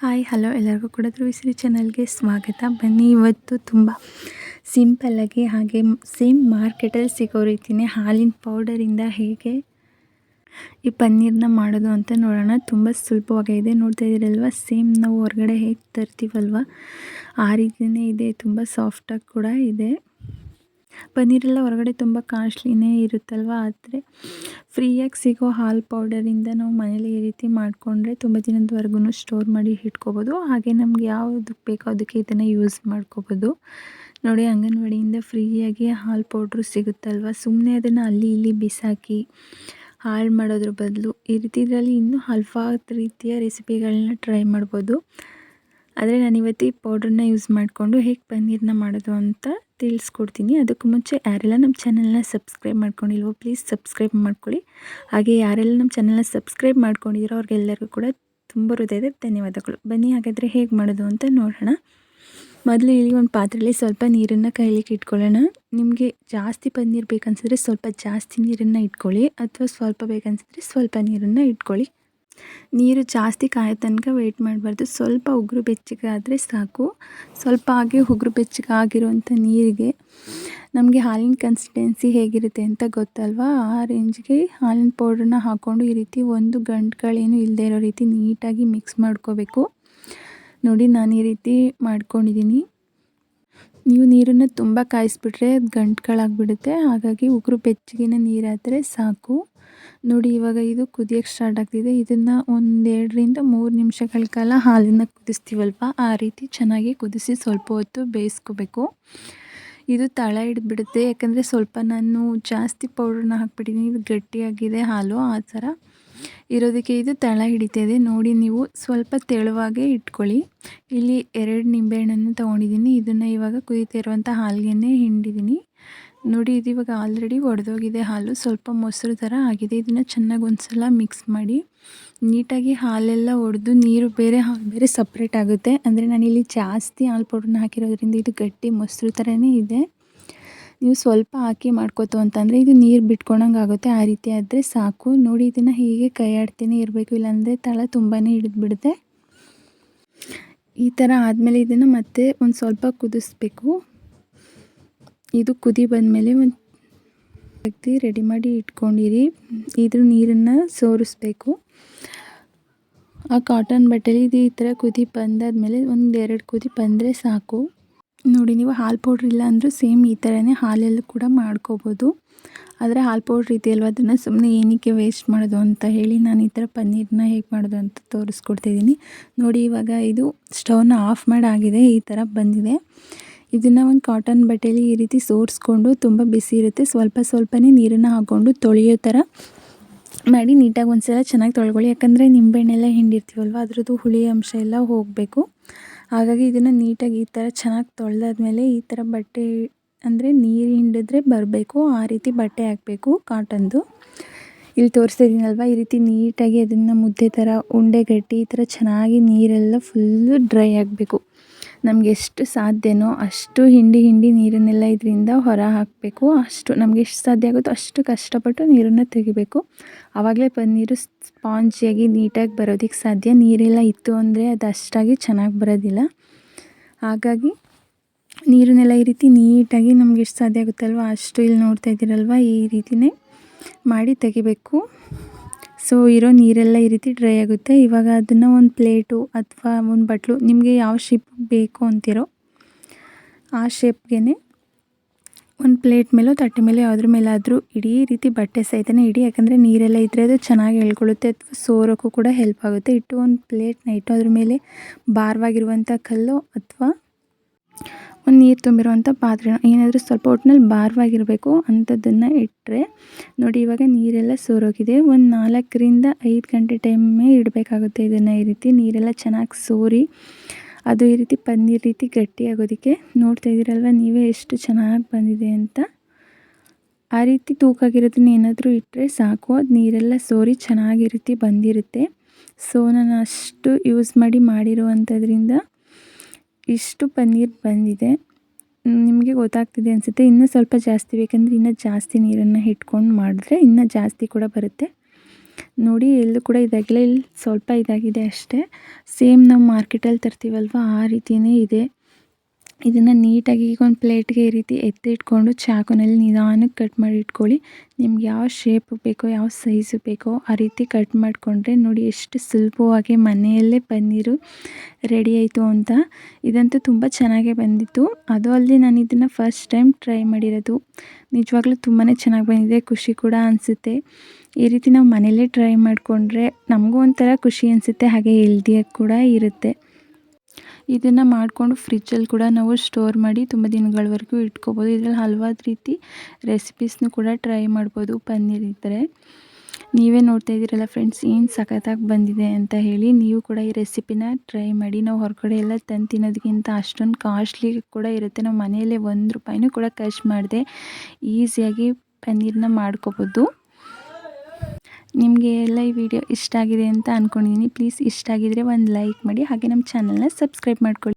Hi, hello ಎಲ್ಲರಿಗೂ ಕೂಡ ಧ್ರುವಿಸಿರಿ ಚಾನಲ್ಗೆ ಸ್ವಾಗತ. ಬನ್ನಿ, ಇವತ್ತು ತುಂಬ ಸಿಂಪಲ್ಲಾಗಿ ಹಾಗೆ ಸೇಮ್ ಮಾರ್ಕೆಟಲ್ಲಿ ಸಿಗೋ ರೀತಿಯೇ ಹಾಲಿನ ಪೌಡರಿಂದ ಹೇಗೆ ಈ ಪನ್ನೀರನ್ನ ಮಾಡೋದು ಅಂತ ನೋಡೋಣ. ತುಂಬ ಸುಲಭವಾಗಿದೆ ನೋಡ್ತಾ ಇದ್ದೀರಲ್ವ? ಸೇಮ್ ನಾವು ಹೊರಗಡೆ ಹೇಗೆ ತರ್ತೀವಲ್ವ? ಆ ರೀತಿಯೇ ಇದೆ. ತುಂಬ ಸಾಫ್ಟಾಗಿ ಕೂಡ ಇದೆ. ಪನ್ನೀರೆಲ್ಲ ಹೊರಗಡೆ ತುಂಬ ಕಾಸ್ಟ್ಲಿನೇ ಇರುತ್ತಲ್ವ? ಆದರೆ ಫ್ರೀಯಾಗಿ ಸಿಗೋ ಹಾಲು ಪೌಡರಿಂದ ನಾವು ಮನೇಲಿ ಈ ರೀತಿ ಮಾಡಿಕೊಂಡ್ರೆ ತುಂಬ ದಿನದವರೆಗೂ ಸ್ಟೋರ್ ಮಾಡಿ ಇಟ್ಕೋಬೋದು. ಹಾಗೆ ನಮ್ಗೆ ಯಾವುದಕ್ಕೆ ಬೇಕೋ ಅದಕ್ಕೆ ಇದನ್ನು ಯೂಸ್ ಮಾಡ್ಕೋಬೋದು. ನೋಡಿ, ಅಂಗನವಾಡಿಯಿಂದ ಫ್ರೀಯಾಗಿ ಹಾಲು ಪೌಡ್ರು ಸಿಗುತ್ತಲ್ವ? ಸುಮ್ಮನೆ ಅದನ್ನು ಅಲ್ಲಿ ಇಲ್ಲಿ ಬಿಸಾಕಿ ಹಾಳು ಮಾಡೋದ್ರ ಬದಲು ಈ ರೀತಿ ಇದರಲ್ಲಿ ಇನ್ನೂ ಹಲ್ವಾದ ರೀತಿಯ ರೆಸಿಪಿಗಳನ್ನ ಟ್ರೈ ಮಾಡ್ಬೋದು. ಆದರೆ ನಾನು ಇವತ್ತು ಈ ಪೌಡ್ರನ್ನ ಯೂಸ್ ಮಾಡಿಕೊಂಡು ಹೇಗೆ ಪನ್ನೀರನ್ನ ಮಾಡೋದು ಅಂತ ತಿಳಿಸ್ಕೊಡ್ತೀನಿ. ಅದಕ್ಕೂ ಮುಂಚೆ ಯಾರೆಲ್ಲ ನಮ್ಮ ಚಾನಲ್ನ ಸಬ್ಸ್ಕ್ರೈಬ್ ಮಾಡ್ಕೊಂಡಿಲ್ವೋ ಪ್ಲೀಸ್ ಸಬ್ಸ್ಕ್ರೈಬ್ ಮಾಡ್ಕೊಳ್ಳಿ. ಹಾಗೆ ಯಾರೆಲ್ಲ ನಮ್ಮ ಚಾನಲ್ನ ಸಬ್ಸ್ಕ್ರೈಬ್ ಮಾಡ್ಕೊಂಡಿರೋ ಅವ್ರಿಗೆಲ್ಲರಿಗೂ ಕೂಡ ತುಂಬ ಹೃದಯದ ಧನ್ಯವಾದಗಳು. ಬನ್ನಿ ಹಾಗಾದರೆ ಹೇಗೆ ಮಾಡೋದು ಅಂತ ನೋಡೋಣ. ಮೊದಲು ಇಲ್ಲಿ ಒಂದು ಪಾತ್ರೆಯಲ್ಲಿ ಸ್ವಲ್ಪ ನೀರನ್ನು ಕೈಲಿಕ್ಕೆ ಇಟ್ಕೊಳ್ಳೋಣ. ನಿಮಗೆ ಜಾಸ್ತಿ ಪನ್ನೀರ್ ಬೇಕನ್ಸಿದ್ರೆ ಸ್ವಲ್ಪ ಜಾಸ್ತಿ ನೀರನ್ನು ಇಟ್ಕೊಳ್ಳಿ ಅಥವಾ ಸ್ವಲ್ಪ ಬೇಕನ್ಸಿದ್ರೆ ಸ್ವಲ್ಪ ನೀರನ್ನು ಇಟ್ಕೊಳ್ಳಿ. ನೀರು ಜಾಸ್ತಿ ಕಾಯೋ ತನಕ ವೆಯ್ಟ್ ಮಾಡಬಾರ್ದು. ಸ್ವಲ್ಪ ಉಗುರು ಬೆಚ್ಚಗೆ ಆದರೆ ಸಾಕು. ಸ್ವಲ್ಪ ಹಾಗೆ ಉಗುರು ಬೆಚ್ಚಗೆ ಆಗಿರುವಂಥ ನೀರಿಗೆ ನಮಗೆ ಹಾಲಿನ ಕನ್ಸಿಸ್ಟೆನ್ಸಿ ಹೇಗಿರುತ್ತೆ ಅಂತ ಗೊತ್ತಲ್ವಾ? ಆ ರೇಂಜ್ಗೆ ಹಾಲಿನ ಪೌಡ್ರನ್ನ ಹಾಕ್ಕೊಂಡು ಈ ರೀತಿ ಒಂದು ಗಂಟುಗಳೇನು ಇಲ್ಲದೆ ಇರೋ ರೀತಿ ನೀಟಾಗಿ ಮಿಕ್ಸ್ ಮಾಡ್ಕೋಬೇಕು. ನೋಡಿ, ನಾನು ಈ ರೀತಿ ಮಾಡ್ಕೊಂಡಿದ್ದೀನಿ ನೀವು ನೀರನ್ನು ತುಂಬ ಕಾಯಿಸ್ಬಿಟ್ರೆ ಅದು ಗಂಟುಗಳಾಗ್ಬಿಡುತ್ತೆ. ಹಾಗಾಗಿ ಉಗುರು ಬೆಚ್ಚಗಿನ ನೀರಾದರೆ ಸಾಕು. ನೋಡಿ, ಇವಾಗ ಇದು ಕುದಿಯೋಕ್ಕೆ ಸ್ಟಾರ್ಟ್ ಆಗ್ತಿದೆ. ಇದನ್ನು ಒಂದೆರಡರಿಂದ ಮೂರು ನಿಮಿಷಗಳ ಕಾಲ ಹಾಲನ್ನು ಕುದಿಸ್ತೀವಲ್ವ? ಆ ರೀತಿ ಚೆನ್ನಾಗಿ ಕುದಿಸಿ ಸ್ವಲ್ಪ ಹೊತ್ತು ಬೇಯಿಸ್ಕೋಬೇಕು. ಇದು ತಳ ಹಿಡಿದ್ಬಿಡುತ್ತೆ. ಯಾಕಂದರೆ ಸ್ವಲ್ಪ ನಾನು ಜಾಸ್ತಿ ಪೌಡ್ರನ್ನ ಹಾಕ್ಬಿಟ್ಟಿದ್ದೀನಿ ಇದು ಗಟ್ಟಿಯಾಗಿದೆ ಹಾಲು, ಆ ಥರ. ಇರೋದಕ್ಕೆ ಇದು ತಳ ಹಿಡಿತಾಯಿದೆ ನೋಡಿ ನೀವು ಸ್ವಲ್ಪ ತೆಳುವಾಗೆ ಇಟ್ಕೊಳ್ಳಿ. ಇಲ್ಲಿ ಎರಡು ನಿಂಬೆಹಣ್ಣನ್ನು ತೊಗೊಂಡಿದ್ದೀನಿ. ಇದನ್ನು ಇವಾಗ ಕುದೀತಾ ಇರುವಂಥ ಹಾಲಿಗೆನೇ ಹಿಂಡಿದ್ದೀನಿ. ನೋಡಿ, ಇದು ಇವಾಗ ಆಲ್ರೆಡಿ ಒಡೆದೋಗಿದೆ ಹಾಲು. ಸ್ವಲ್ಪ ಮೊಸರು ಥರ ಆಗಿದೆ. ಇದನ್ನು ಚೆನ್ನಾಗಿ ಒಂದು ಸಲ ಮಿಕ್ಸ್ ಮಾಡಿ. ನೀಟಾಗಿ ಹಾಲೆಲ್ಲ ಒಡೆದು ನೀರು ಬೇರೆ ಹಾಲು ಬೇರೆ ಸಪ್ರೇಟ್ ಆಗುತ್ತೆ. ಅಂದರೆ ನಾನಿಲ್ಲಿ ಜಾಸ್ತಿ ಹಾಲು ಪೌಡ್ರನ್ನ ಹಾಕಿರೋದ್ರಿಂದ ಇದು ಗಟ್ಟಿ ಮೊಸರು ಥರನೇ ಇದೆ. ನೀವು ಸ್ವಲ್ಪ ಹಾಕಿ ಮಾಡ್ಕೋತು ಅಂತಂದರೆ ಇದು ನೀರು ಬಿಟ್ಕೊಳಂಗೆ ಆಗುತ್ತೆ. ಆ ರೀತಿ ಆದರೆ ಸಾಕು. ನೋಡಿ, ಇದನ್ನು ಹೀಗೆ ಕೈ ಆಡ್ತೀನಿ ಇರಬೇಕು. ಇಲ್ಲಾಂದರೆ ತಳ ತುಂಬಾ ಹಿಡಿದ್ಬಿಡುತ್ತೆ. ಈ ಥರ ಆದಮೇಲೆ ಇದನ್ನು ಮತ್ತೆ ಒಂದು ಸ್ವಲ್ಪ ಕುದಿಸ್ಬೇಕು. ಇದು ಕುದಿ ಬಂದಮೇಲೆ ಒಂದು ರೆಡಿ ಮಾಡಿ ಇಟ್ಕೊಂಡಿರಿ. ಇದ್ರ ನೀರನ್ನು ಸೋರಿಸ್ಬೇಕು. ಆ ಕಾಟನ್ ಬಟ್ಟೆಲಿ ಇದು ಈ ಥರ ಕುದಿ ಬಂದಾದಮೇಲೆ ಒಂದು ಎರಡು ಕುದಿ ಬಂದರೆ ಸಾಕು. ನೋಡಿ, ನೀವು ಹಾಲು ಪೌಡ್ರ್ ಇಲ್ಲ ಅಂದರೂ ಸೇಮ್ ಈ ಥರನೇ ಹಾಲಲ್ಲಿ ಕೂಡ ಮಾಡ್ಕೋಬೋದು. ಆದರೆ ಹಾಲು ಪೌಡ್ರ್ ಇದೆಯಲ್ವ? ಅದನ್ನು ಸುಮ್ಮನೆ ಏನಕ್ಕೆ ವೇಸ್ಟ್ ಮಾಡೋದು ಅಂತ ಹೇಳಿ ನಾನು ಈ ಥರ ಪನ್ನೀರನ್ನ ಹೇಗೆ ಮಾಡೋದು ಅಂತ ತೋರಿಸ್ಕೊಡ್ತಿದ್ದೀನಿ. ನೋಡಿ, ಇವಾಗ ಇದು ಸ್ಟವ್ನ ಆಫ್ ಮಾಡಾಗಿದೆ ಈ ಥರ ಬಂದಿದೆ. ಇದನ್ನು ಒಂದು ಕಾಟನ್ ಬಟ್ಟೆಯಲ್ಲಿ ಈ ರೀತಿ ಸೋರಿಸ್ಕೊಂಡು ತುಂಬ ಬಿಸಿ ಇರುತ್ತೆ. ಸ್ವಲ್ಪ ಸ್ವಲ್ಪನೇ ನೀರನ್ನು ಹಾಕ್ಕೊಂಡು ತೊಳೆಯೋ ಥರ ಮಾಡಿ ನೀಟಾಗಿ ಒಂದು ಸಲ ಚೆನ್ನಾಗಿ ತೊಳ್ಕೊಳ್ಳಿ. ಯಾಕಂದರೆ ನಿಂಬೆಹಣ್ಣೆಲ್ಲ ಹಿಂಡಿರ್ತೀವಲ್ವ, ಅದರದ್ದು ಹುಳಿ ಅಂಶ ಎಲ್ಲ ಹೋಗಬೇಕು. ಹಾಗಾಗಿ ಇದನ್ನು ನೀಟಾಗಿ ಈ ಥರ ಚೆನ್ನಾಗಿ ತೊಳೆದಾದ್ಮೇಲೆ ಈ ಥರ ಬಟ್ಟೆ ಅಂದರೆ ನೀರು ಹಿಂಡಿದ್ರೆ ಬರಬೇಕು, ಆ ರೀತಿ ಬಟ್ಟೆ ಹಾಕಬೇಕು, ಕಾಟನ್ದು. ಇಲ್ಲಿ ತೋರಿಸ್ತಿದ್ದೀನಲ್ವ ಈ ರೀತಿ ನೀಟಾಗಿ ಅದನ್ನು ಮುದ್ದೆ ಥರ ಉಂಡೆ ಗಟ್ಟಿ ಈ ಥರ ಚೆನ್ನಾಗಿ ನೀರೆಲ್ಲ ಫುಲ್ಲು ಡ್ರೈ ಆಗಬೇಕು. ನಮ್ಗೆ ಎಷ್ಟು ಸಾಧ್ಯನೋ ಅಷ್ಟು ಹಿಂಡಿ ಹಿಂಡಿ ನೀರನ್ನೆಲ್ಲ ಇದರಿಂದ ಹೊರ ಹಾಕಬೇಕು. ಅಷ್ಟು ನಮ್ಗೆ ಎಷ್ಟು ಸಾಧ್ಯ ಆಗುತ್ತೋ ಅಷ್ಟು ಕಷ್ಟಪಟ್ಟು ನೀರನ್ನು ತೆಗಿಬೇಕು. ಆವಾಗಲೇ ಪನ್ನೀರು ಸ್ಪಾಂಜಿಯಾಗಿ ನೀಟಾಗಿ ಬರೋದಕ್ಕೆ ಸಾಧ್ಯ. ನೀರೆಲ್ಲ ಇತ್ತು ಅಂದರೆ ಅದು ಅಷ್ಟಾಗಿ ಚೆನ್ನಾಗಿ ಬರೋದಿಲ್ಲ. ಹಾಗಾಗಿ ನೀರನ್ನೆಲ್ಲ ಈ ರೀತಿ ನೀಟಾಗಿ ನಮ್ಗೆ ಎಷ್ಟು ಸಾಧ್ಯ ಆಗುತ್ತಲ್ವ ಅಷ್ಟು ಇಲ್ಲಿ ನೋಡ್ತಾ ಇದ್ದೀರಲ್ವ ಈ ರೀತಿಯೇ ಮಾಡಿ ತೆಗಿಬೇಕು. ಸೊ ಇರೋ ನೀರೆಲ್ಲ ಈ ರೀತಿ ಡ್ರೈ ಆಗುತ್ತೆ. ಇವಾಗ ಅದನ್ನು ಒಂದು ಪ್ಲೇಟು ಅಥವಾ ಒಂದು ಬಟ್ಲು, ನಿಮಗೆ ಯಾವ ಶೇಪ್ ಬೇಕು ಅಂತಿರೋ ಆ ಶೇಪ್ಗೆ ಒಂದು ಪ್ಲೇಟ್ ಮೇಲೋ, ತಟ್ಟೆ ಮೇಲೆ ಯಾವುದ್ರ ಮೇಲಾದರೂ ಇಡೀ ರೀತಿ ಬಟ್ಟೆ ಸಹಿತನೇ ಇಡಿ. ಯಾಕಂದರೆ ನೀರೆಲ್ಲ ಇದ್ದರೆ ಅದು ಚೆನ್ನಾಗಿ ಎಳ್ಕೊಳ್ಳುತ್ತೆ ಅಥವಾ ಸೋರೋಕ್ಕೂ ಕೂಡ ಹೆಲ್ಪ್ ಆಗುತ್ತೆ. ಇಟ್ಟು ಒಂದು ಪ್ಲೇಟ್ನ ಇಟ್ಟು ಅದ್ರ ಮೇಲೆ ಭಾರವಾಗಿರುವಂಥ ಕಲ್ಲು ಅಥವಾ ಒಂದು ನೀರು ತುಂಬಿರುವಂಥ ಪಾತ್ರೆ. ಏನಾದರೂ ಸ್ವಲ್ಪ ಒಟ್ಟಿನಲ್ಲಿ ಭಾರವಾಗಿರಬೇಕು ಅಂಥದ್ದನ್ನು ಇಟ್ಟರೆ ನೋಡಿ ಇವಾಗ ನೀರೆಲ್ಲ ಸೋರೋಗಿದೆ. ಒಂದು ನಾಲ್ಕರಿಂದ ಐದು ಗಂಟೆ ಟೈಮೇ ಇಡಬೇಕಾಗುತ್ತೆ ಇದನ್ನು ಈ ರೀತಿ. ನೀರೆಲ್ಲ ಚೆನ್ನಾಗಿ ಸೋರಿ ಅದು ಈ ರೀತಿ ಪನ್ನೀರ್ ರೀತಿ ಗಟ್ಟಿಯಾಗೋದಕ್ಕೆ ನೋಡ್ತಾ ಇದ್ದೀರಲ್ವ ನೀವೇ ಎಷ್ಟು ಚೆನ್ನಾಗಿ ಬಂದಿದೆ ಅಂತ. ಆ ರೀತಿ ತೂಕಾಗಿರೋದನ್ನ ಏನಾದರೂ ಇಟ್ಟರೆ ಸಾಕು. ಅದು ನೀರೆಲ್ಲ ಸೋರಿ ಚೆನ್ನಾಗಿ ರೀತಿ ಬಂದಿರುತ್ತೆ. ಸೊ ನಾನು ಅಷ್ಟು ಯೂಸ್ ಮಾಡಿ ಮಾಡಿರುವಂಥದ್ರಿಂದ ಇಷ್ಟು ಪನ್ನೀರ್ ಬಂದಿದೆ. ನಿಮಗೆ ಗೊತ್ತಾಗ್ತಿದೆ ಅನಿಸುತ್ತೆ. ಇನ್ನೂ ಸ್ವಲ್ಪ ಜಾಸ್ತಿ ಬೇಕಂದರೆ ಇನ್ನೂ ಜಾಸ್ತಿ ನೀರನ್ನು ಇಟ್ಕೊಂಡು ಮಾಡಿದ್ರೆ ಇನ್ನೂ ಜಾಸ್ತಿ ಕೂಡ ಬರುತ್ತೆ. ನೋಡಿ ಎಲ್ಲೂ ಕೂಡ ಇದಾಗಿಲ್ಲ. ಇಲ್ಲಿ ಸ್ವಲ್ಪ ಇದಾಗಿದೆ ಅಷ್ಟೇ. ಸೇಮ್ ನಾವು ಮಾರ್ಕೆಟಲ್ಲಿ ತರ್ತೀವಲ್ವ? ಆ ರೀತಿಯೇ ಇದೆ. ಇದನ್ನು ನೀಟಾಗಿ ಈಗ ಒಂದು ಪ್ಲೇಟ್ಗೆ ಈ ರೀತಿ ಎತ್ತಿಟ್ಕೊಂಡು ಚಾಕುನಲ್ಲಿ ನಿಧಾನಕ್ಕೆ ಕಟ್ ಮಾಡಿ ಇಟ್ಕೊಳ್ಳಿ. ನಿಮ್ಗೆ ಯಾವ ಶೇಪ್ ಬೇಕೋ, ಯಾವ ಸೈಜು ಬೇಕೋ ಆ ರೀತಿ ಕಟ್ ಮಾಡಿಕೊಂಡ್ರೆ ನೋಡಿ ಎಷ್ಟು ಸುಲಭವಾಗಿ ಮನೆಯಲ್ಲೇ ಪನ್ನೀರು ರೆಡಿ ಆಯಿತು ಅಂತ. ಇದಂತೂ ತುಂಬ ಚೆನ್ನಾಗೇ ಬಂದಿತ್ತು. ಅದು ಅಲ್ಲದೆ ನಾನು ಇದನ್ನು ಫಸ್ಟ್ ಟೈಮ್ ಟ್ರೈ ಮಾಡಿರೋದು. ನಿಜವಾಗ್ಲೂ ತುಂಬಾ ಚೆನ್ನಾಗಿ ಬಂದಿದೆ. ಖುಷಿ ಕೂಡ ಅನಿಸುತ್ತೆ. ಈ ರೀತಿ ನಾವು ಮನೆಯಲ್ಲೇ ಟ್ರೈ ಮಾಡಿಕೊಂಡ್ರೆ ನಮಗೂ ಒಂಥರ ಖುಷಿ ಅನಿಸುತ್ತೆ. ಹಾಗೆ ಹೆಲ್ದಿಯಾಗಿ ಕೂಡ ಇರುತ್ತೆ. ಇದನ್ನು ಮಾಡಿಕೊಂಡು ಫ್ರಿಜ್ಜಲ್ಲಿ ಕೂಡ ನಾವು ಸ್ಟೋರ್ ಮಾಡಿ ತುಂಬ ದಿನಗಳವರೆಗೂ ಇಟ್ಕೋಬೋದು. ಇದರಲ್ಲಿ ಹಲವಾರು ರೀತಿ ರೆಸಿಪೀಸ್ನೂ ಕೂಡ ಟ್ರೈ ಮಾಡ್ಬೋದು ಪನ್ನೀರ್ ಇದ್ದರೆ ನೀವೇ ನೋಡ್ತಾ ಇದ್ದೀರಲ್ಲ ಫ್ರೆಂಡ್ಸ್ ಏನು ಸಖತ್ತಾಗಿ ಬಂದಿದೆ ಅಂತ ಹೇಳಿ ನೀವು ಕೂಡ ಈ ರೆಸಿಪಿನ ಟ್ರೈ ಮಾಡಿ. ನಾವು ಹೊರಗಡೆ ಎಲ್ಲ ತಂದು ತಿನ್ನೋದಕ್ಕಿಂತ ಅಷ್ಟೊಂದು ಕಾಸ್ಟ್ಲಿ ಕೂಡ ಇರುತ್ತೆ. ನಾವು ಮನೆಯಲ್ಲೇ ಒಂದು ರೂಪಾಯಿನೂ ಕೂಡ ಖರ್ಚು ಮಾಡಿದೆ ಈಸಿಯಾಗಿ ಪನ್ನೀರನ್ನ ಮಾಡ್ಕೋಬೋದು. ನಿಮಗೆ ಎಲ್ಲ ಈ ವಿಡಿಯೋ ಇಷ್ಟ ಆಗಿದೆ ಅಂತ ಅಂದ್ಕೊಂಡಿದ್ದೀನಿ ಪ್ಲೀಸ್ ಇಷ್ಟ ಆಗಿದ್ರೆ ಒಂದು ಲೈಕ್ ಮಾಡಿ, ಹಾಗೆ ನಮ್ಮ ಚಾನಲ್ನ ಸಬ್ಸ್ಕ್ರೈಬ್ ಮಾಡ್ಕೊಳ್ಳಿ.